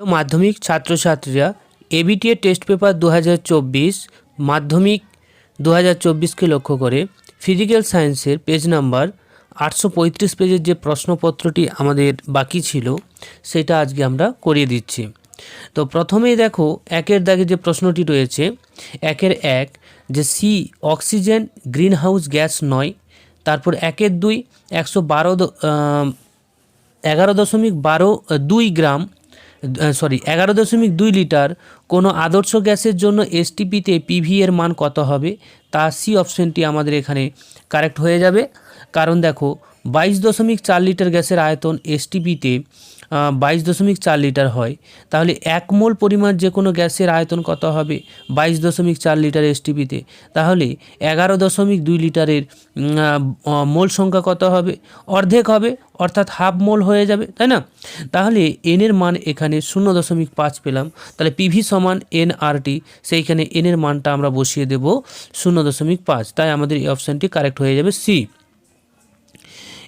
মাধ্যমিক ছাত্রছাত্রীরা ABTA test paper দু হাজার চব্বিশ, মাধ্যমিক দু চব্বিশকে লক্ষ্য করে ফিজিক্যাল সায়েন্সের পেজ নাম্বার আটশো পঁয়ত্রিশ পেজের যে প্রশ্নপত্রটি আমাদের বাকি ছিল, সেটা আজকে আমরা করিয়ে দিচ্ছি। তো প্রথমেই দেখো, একের দাগে যে প্রশ্নটি রয়েছে, একের এক যে C oxygen greenhouse gas নয়, তারপর একের দুই একশো বারো এগারো দশমিক বারো দুই গ্রাম সরি এগারো দশমিক দুই লিটার কোনো আদর্শ গ্যাসের জন্য এসটিপিতে পিভি এর মান কত হবে? তা সি অপশনটি আমাদের এখানে কারেক্ট হয়ে যাবে। কারণ দেখো, বাইশ দশমিক চার লিটার গ্যাসের আয়তন এসটিপিতে বাইশ দশমিক চার লিটার হয়। তাহলে এক মোল পরিমাণ যে কোনো গ্যাসের আয়তন কত হবে বাইশ দশমিক চার লিটার এসটিপিতে? তাহলে এগারো দশমিক দুই লিটারের মোল সংখ্যা কত হবে? অর্ধেক হবে, অর্থাৎ হাফ মোল হয়ে যাবে, তাই না? তাহলে এন এর মান এখানে শূন্য দশমিক পাঁচ পেলাম। তাহলে পিভি সমান এন আর টি সেইখানে এন এর মানটা আমরা বসিয়ে দেব শূন্য দশমিক পাঁচ। তাই আমাদের এই অপশানটি কারেক্ট হয়ে যাবে সি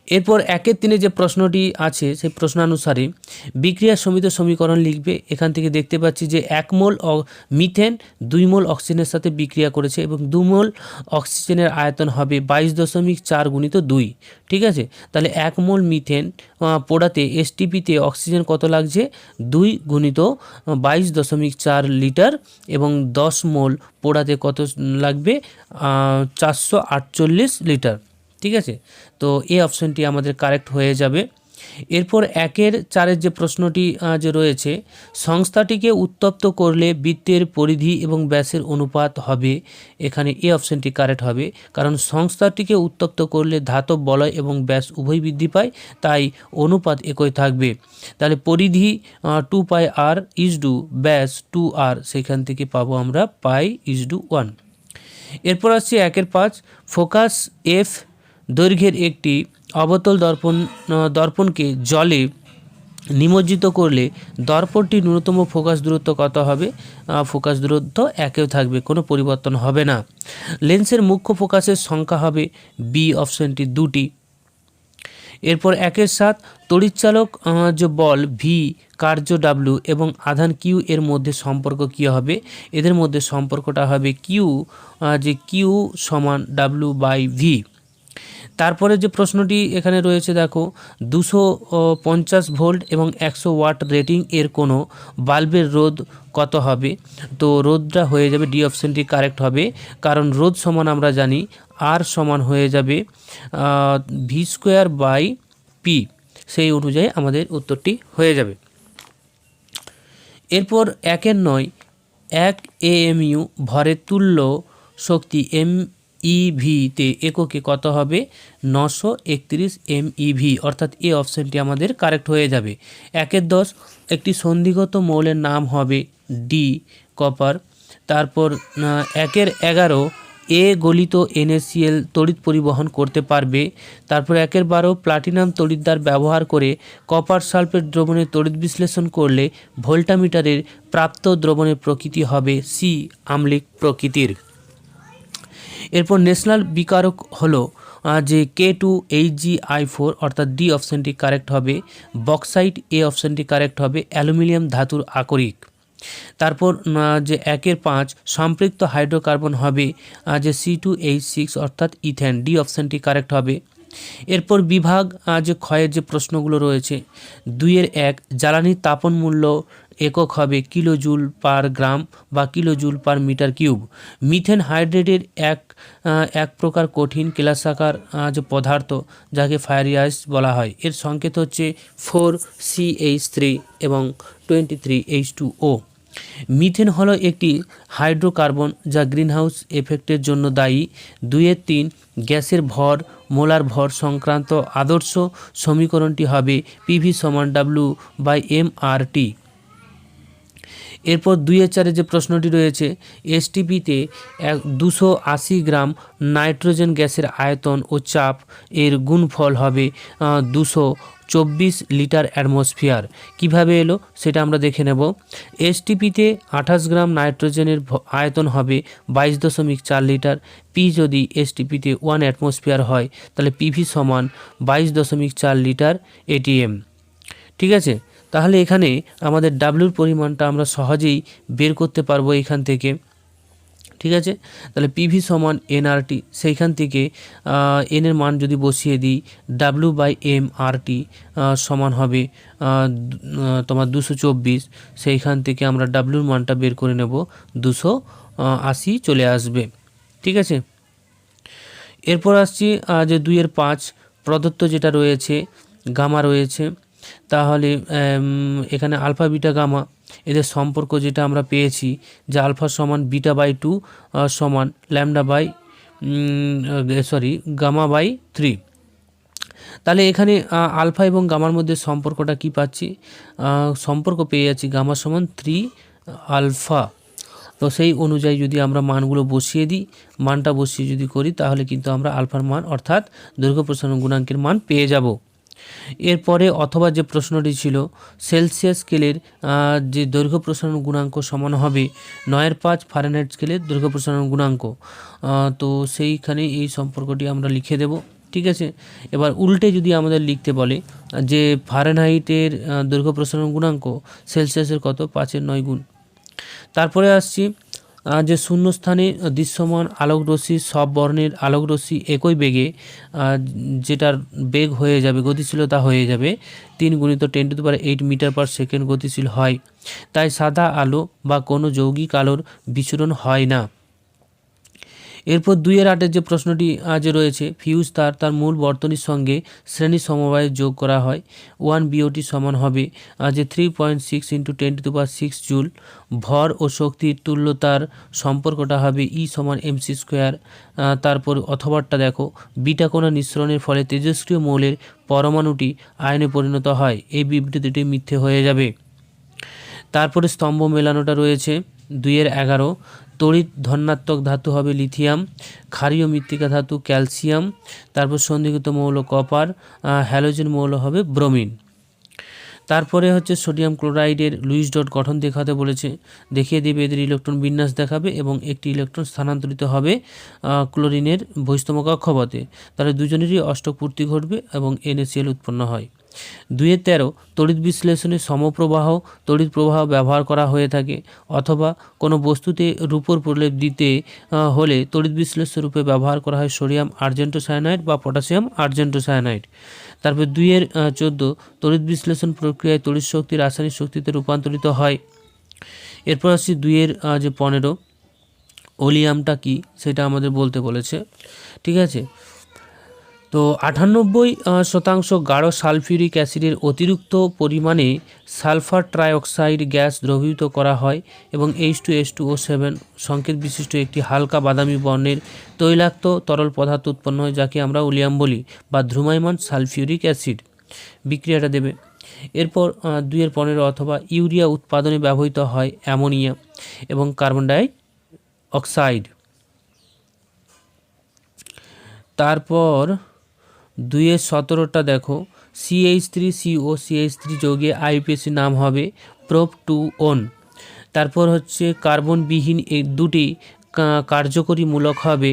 এরপর একের তিনে যে প্রশ্নটি আছে, সেই প্রশ্নানুসারে বিক্রিয়া সমিত সমীকরণ লিখবে। এখান থেকে দেখতে পাচ্ছি যে এক মোল মিথেন, দুই মোল অক্সিজেনের সাথে বিক্রিয়া করেছে এবং দু মোল অক্সিজেনের আয়তন হবে বাইশ দশমিক চার গুণিত দুই। ঠিক আছে? তাহলে এক মোল মিথেন পোড়াতে এসটিপিতে অক্সিজেন কত লাগছে? দুই গুণিত বাইশ দশমিক চার লিটার এবং দশ মোল পোড়াতে কত লাগবে? চারশো আটচল্লিশ লিটার। ঠিক আছে? তো এই অপশনটি আমাদের কারেক্ট হয়ে যাবে। এরপর একের চারের যে প্রশ্নটি যে রয়েছে, সংস্থাটিকে উত্তপ্ত করলে বৃত্তের পরিধি এবং ব্যাসের অনুপাত হবে। এখানে এই অপশনটি কারেক্ট হবে। কারণ সংস্থাটিকে উত্তপ্ত করলে ধাতব বলয় এবং ব্যাস উভয় বৃদ্ধি পায়, তাই অনুপাত একই থাকবে। তাহলে পরিধি টু পাই আর ইজ ডু ব্যাস টু আর সেখান থেকে পাবো আমরা পাই ইজ ডু ওয়ান এরপর আসছে একের পাঁচ। ফোকাস এফ দৈর্ঘ্যের একটি অবতল দর্পণ দর্পণকে জলে নিমজ্জিত করলে দর্পণটির ন্যূনতম ফোকাস দূরত্ব কত হবে? ফোকাস দূরত্ব একেও থাকবে, কোনো পরিবর্তন হবে না। লেন্সের মুখ্য ফোকাসের সংখ্যা হবে বি অপশনটি দুটি। এরপর একের সাত তড়িৎচালক যে বল ভি কার্য ডাব্লু এবং আধান কিউ এর মধ্যে সম্পর্ক কী হবে? এদের মধ্যে সম্পর্কটা হবে কিউ যে কিউ সমান ডাব্লু বাই ভি তারপরে যে প্রশ্নটি এখানে রয়েছে, দেখো, দুশো পঞ্চাশ ভোল্ট এবং একশো ওয়াট রেটিং এর কোনো বাল্বের রোধ কত হবে? তো রোধটা হয়ে যাবে, ডি অপশনটি কারেক্ট হবে, কারণ রোধ সমান আমরা জানি, আর সমান হয়ে যাবে ভি স্কোয়ার বাই পি। সেই অনুযায়ী আমাদের উত্তরটি হয়ে যাবে। এরপর একের নয়, এক এএমইউ ভরের তুল্য শক্তি এম ইভিতে এককে কত হবে? নশো একত্রিশ এম ইভি অর্থাৎ এ অপশানটি আমাদের কারেক্ট হয়ে যাবে। একের দশ, একটি সন্ধিগত মৌলের নাম হবে ডি কপার তারপর একের এগারো এ গলিত এনএসিএল তড়িৎ পরিবহন করতে পারবে। তারপর একের বারো প্লাটিনাম তড়িৎদ্বার ব্যবহার করে কপার সালফেট দ্রবণের তড়িৎ বিশ্লেষণ করলে ভোল্টামিটারের প্রাপ্ত দ্রবণের প্রকৃতি হবে সি আম্লিক প্রকৃতির। এরপর ন্যাশনাল বিকারক হলো যে K two H G I four অর্থাৎ ডি অপশানটি কারেক্ট হবে বক্সাইট এ অপশানটি কারেক্ট হবে অ্যালুমিনিয়াম ধাতুর আকরিক। তারপর যে একের পাঁচ, সম্পৃক্ত হাইড্রোকার্বন হবে যে সি টু এইচ সিক্স অর্থাৎ ইথেন ডি অপশানটি কারেক্ট হবে। এরপর বিভাগ যে ক্ষয়ের যে প্রশ্নগুলো রয়েছে, দুইয়ের এক, জ্বালানির তাপন মূল্য একক হবে কিলো জুল পার গ্রাম বা kilo joule per metre cube. Methane হাইড্রেটের এক এক প্রকার কঠিন কেলাসাকার যে পদার্থ যাকে ফায়ারিয়াস বলা হয়। এর সংকেত হচ্ছে ফোর সি এইচ থ্রি এবং twenty three H two O. Methane হলো একটি হাইড্রোকার্বন যা গ্রিনহাউস এফেক্টের জন্য দায়ী। দুইয়ের তিন, গ্যাসের ভর, মোলার ভর সংক্রান্ত আদর্শ সমীকরণটি হবে পিভি সমান W by M R T. এরপর দুইয়ের চারে যে প্রশ্নটি রয়েছে এসটিপিতে এক দুশো আশি গ্রাম নাইট্রোজেন গ্যাসের আয়তন ও চাপ এর গুণফল হবে দুশো চব্বিশ লিটার অ্যাটমসফিয়ার। কীভাবে এলো সেটা আমরা দেখে নেব। এসটিপিতে আঠাশ গ্রাম নাইট্রোজেনের আয়তন হবে বাইশ দশমিক চার লিটার। পি যদি এসটিপিতে ওয়ান অ্যাটমসফিয়ার হয়, তাহলে পিভি সমান বাইশ দশমিক চার লিটার এটিএম ঠিক আছে? তাহলে এখানে আমাদের ডাব্লুর পরিমাণটা আমরা সহজেই বের করতে পারব এখান থেকে। ঠিক আছে? তাহলে পিভি সমান এনআরটি সেইখান থেকে এন এর মান যদি বসিয়ে দিই ডাব্লু বাই এম আরটি সমান হবে তোমার দুশো চব্বিশ। সেইখান থেকে আমরা ডাব্লুর মানটা বের করে নেব, দুশো আশি চলে আসবে। ঠিক আছে? এরপর আসছি যে দুইয়ের পাঁচ, প্রদত্ত যেটা রয়েছে, গামা রয়েছে তাহলে এখানে আলফা, বিটা, গামা এদের সম্পর্ক যেটা আমরা পেয়েছি, যে আলফা সমান, বিটা বাই টু সমান, lambda by sorry, gamma by three. তাহলে এখানে আলফা এবং গামার মধ্যে সম্পর্কটা কি পাচ্ছি? সম্পর্ক পেয়ে যাচ্ছি গামা সমান থ্রি, আলফা। তো সেই অনুযায়ী যদি আমরা মানগুলো বসিয়ে দিই, মানটা বসিয়ে যদি করি, তাহলে কিন্তু আমরা আলফার মান অর্থাৎ দৈর্ঘ্য প্রসারণ গুণাঙ্কের মান পেয়ে যাব। এরপরে অথবা যে প্রশ্নটি ছিল, সেলসিয়াস স্কেলের যে দৈর্ঘ্য প্রসারণ গুণাঙ্ক সমান হবে নয়ের পাঁচ ফারেনহাইট স্কেলের দৈর্ঘ্য প্রসারণ গুণাঙ্ক। তো সেইখানে এই সম্পর্কটি আমরা লিখে দেব, ঠিক আছে? এবার উল্টে যদি আমাদের লিখতে বলে যে ফারেনহাইটের দৈর্ঘ্য প্রসারণ গুণাঙ্ক সেলসিয়াসের কত? পাঁচের নয় গুণ। তারপরে আসছি যে শূন্যস্থানে দৃশ্যমান আলোকরশ্মি, সব বর্ণের আলোক রশ্মি একই বেগে যেটার বেগ হয়ে যাবে, গতিশীলতা হয়ে যাবে, তিন গুণিত ten to power eight metre per second গতিশীল হয়। তাই সাদা আলো বা কোনো যৌগিক আলোর বিচরণ হয় না। এরপর দুইয়ের আটের যে প্রশ্নটি আজ রয়েছে, ফিউজ তার তার মূল বর্তনীর সঙ্গে শ্রেণি সমবায়ে যোগ করা হয়। ওয়ান বিওটি সমান হবে। যে three point six into ten to power six joule ভর ও শক্তির তুল্যতার সম্পর্কটা হবে ই সমান এমসি স্কোয়ার তারপর অথবাটা দেখো। বিটা কোণা নিঃসরণের ফলে তেজস্ক্রিয় মৌলের পরমাণুটি আয়নে পরিণত হয়। এই বিবৃতিটি মিথ্যে হয়ে যাবে। তারপরে স্তম্ভ মেলানোটা রয়েছে। দুইয়ের এগারো। তড়িৎ ধনাত্মক ধাতু হবে লিথিয়াম, ক্ষারীয় মৃত্তিকা ধাতু ক্যালসিয়াম, তারপর সন্ধিগত মৌল কপার হ্যালোজেন মৌল হবে ব্রোমিন। তারপরে হচ্ছে সোডিয়াম ক্লোরাইডের লুইস ডট গঠন দেখাতে বলেছে। দেখিয়ে দেবে এদের ইলেকট্রন বিন্যাস দেখাবে এবং একটি ইলেকট্রন স্থানান্তরিত হবে ক্লোরিনের বহিস্তম কক্ষপথে। তাহলে দুজনেরই অষ্টক পূর্তি ঘটবে এবং এনএসিএল উৎপন্ন হয়। দুয়ে তেরো, তড়িৎ বিশ্লেষণে সমপ্রবাহ, তড়িৎ প্রবাহ ব্যবহার করা হয়ে থাকে, অথবা কোনো বস্তুতে রূপর প্রলেপ দিতে হলে তড়িৎ বিশ্লেষ্য রূপে ব্যবহার করা হয় সোডিয়াম আর্জেন্টোসায়ানাইড বা পটাশিয়াম আর্জেন্টোসায়ানাইড। তারপর দুইয়ের চোদ্দ, তড়িৎ বিশ্লেষণ প্রক্রিয়ায় তড়িৎ শক্তি রাসায়নিক শক্তিতে রূপান্তরিত হয়। এরপর আসছি দুইয়ের যে পনেরো, ওলিয়ামটা কি, সেটা আমাদের বলতে বলেছে। ঠিক আছে? তো আটানব্বই শতাংশ গাঢ় সালফিউরিক অ্যাসিডের অতিরিক্ত পরিমাণে সালফার ট্রাইঅক্সাইড গ্যাস দ্রবীভূত করা হয় এবং H two S two O seven সংকেত বিশিষ্ট একটি হালকা বাদামি বর্ণের তৈলাক্ত তরল পদার্থ উৎপন্ন হয়, যাকে আমরা উলিয়াম বলি বা ধ্রুমায়মান সালফিউরিক অ্যাসিড। বিক্রিয়াটা দেবে। এরপর দুইয়ের পনেরো অথবা ইউরিয়া উৎপাদনে ব্যবহৃত হয় অ্যামোনিয়া এবং কার্বন ডাই অক্সাইড। তারপর দুইয়ের সতেরোটা দেখো। CH three CO CH three যৌগে IUPAC নাম হবে প্রোপ টু ওন তারপর হচ্ছে কার্বনবিহীন এই দুটি কার্যকরী মূলক হবে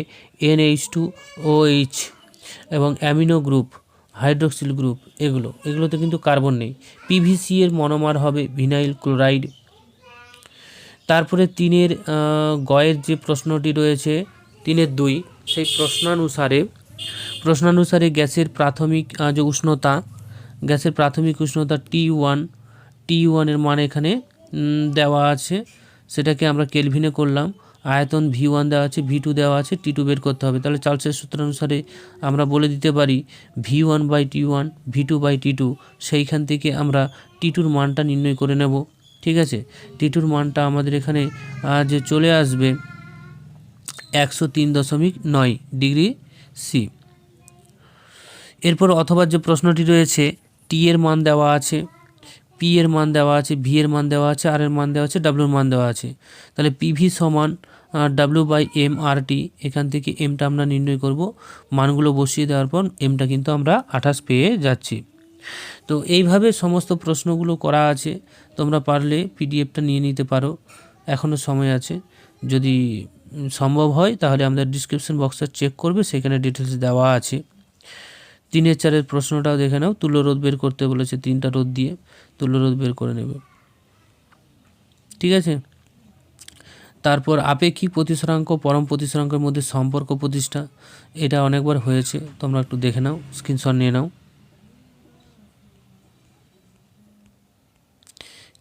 এনএইচ টু ওএইচ এবং অ্যামিনো গ্রুপ, হাইড্রোক্সিল গ্রুপ এগুলো। এগুলোতে কিন্তু কার্বন নেই। পিভিসি এর মনোমার হবে ভিনাইল ক্লোরাইড। তারপরে তিনের গয়ের যে প্রশ্নটি রয়েছে, তিনের দুই, সেই প্রশ্নানুসারে প্রশ্নানুসারে গ্যাসের প্রাথমিক যে উষ্ণতা, গ্যাসের প্রাথমিক উষ্ণতা টি ওয়ান টি ওয়ানের মান এখানে দেওয়া আছে। সেটাকে আমরা কেলভিনে করলাম। আয়তন ভি ওয়ান দেওয়া আছে ভি টু দেওয়া আছে টি টু বের করতে হবে। তাহলে চার্লসের সূত্র অনুসারে আমরা বলে দিতে পারি V one by T one V two by T two সেইখান থেকে আমরা টি টুর মানটা নির্ণয় করে নেব। ঠিক আছে? টি টুর মানটা আমাদের এখানে যে চলে আসবে, একশো তিন দশমিক নয় ডিগ্রি সি। এরপর অথবা যে প্রশ্নটি রয়েছে টি এর মান দেওয়া আছে পি এর মান দেওয়া আছে ভি এর মান দেওয়া আছে আর এর মান দেওয়া আছে ডাব্লুর মান দেওয়া আছে। তাহলে পিভি সমান W by M R T এখান থেকে এমটা আমরা নির্ণয় করব। মানগুলো বসিয়ে দেওয়ার পর এমটা কিন্তু আমরা আঠাশ পেয়ে যাচ্ছি। তো এইভাবে সমস্ত প্রশ্নগুলো করা আছে। তোমরা পারলে পিডিএফটা নিয়ে নিতে পারো। এখনও সময় আছে। যদি সম্ভব হয়, তাহলে আমাদের ডিসক্রিপশন বক্সটা চেক করবে, সেখানে ডিটেলস দেওয়া আছে। তিনের চারের প্রশ্নটাও দেখে নাও। তুলো রোধ বের করতে বলেছে তিনটা রোধ দিয়ে। তুলো রোধ বের করে নেবে। ঠিক আছে? তারপর আপেক্ষিক প্রতিসরাঙ্ক, পরম প্রতিসরাঙ্কের মধ্যে সম্পর্ক প্রতিষ্ঠা। এটা অনেকবার হয়েছে। তোমরা একটু দেখে নাও, স্ক্রিনশট নিয়ে নাও।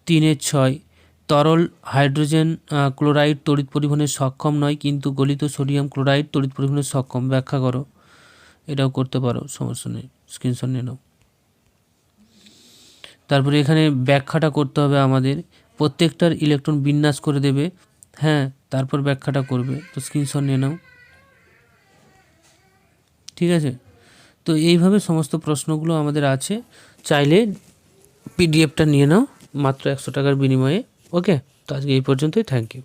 তিনের ছয় তরল হাইড্রোজেন ক্লোরাইড তড়িৎ পরিবহনে সক্ষম নয়, কিন্তু গলিত সোডিয়াম ক্লোরাইড তড়িৎ পরিবহনে সক্ষম। ব্যাখ্যা করো। এটাও করতে পারো, সমস্যা নেই স্ক্রিনশট নিয়ে নাও। তারপরে এখানে ব্যাখ্যাটা করতে হবে আমাদের, প্রত্যেকটার ইলেকট্রন বিন্যাস করে দেবে হ্যাঁ তারপর ব্যাখ্যাটা করবে, তো স্ক্রিনশট নিয়ে নাও। ঠিক আছে? তো এইভাবে সমস্ত প্রশ্নগুলো আমাদের আছে, চাইলে পিডিএফটা নিয়ে নাও, মাত্র একশো টাকার বিনিময়ে ওকে তো আজকে এই পর্যন্তই থ্যাংক ইউ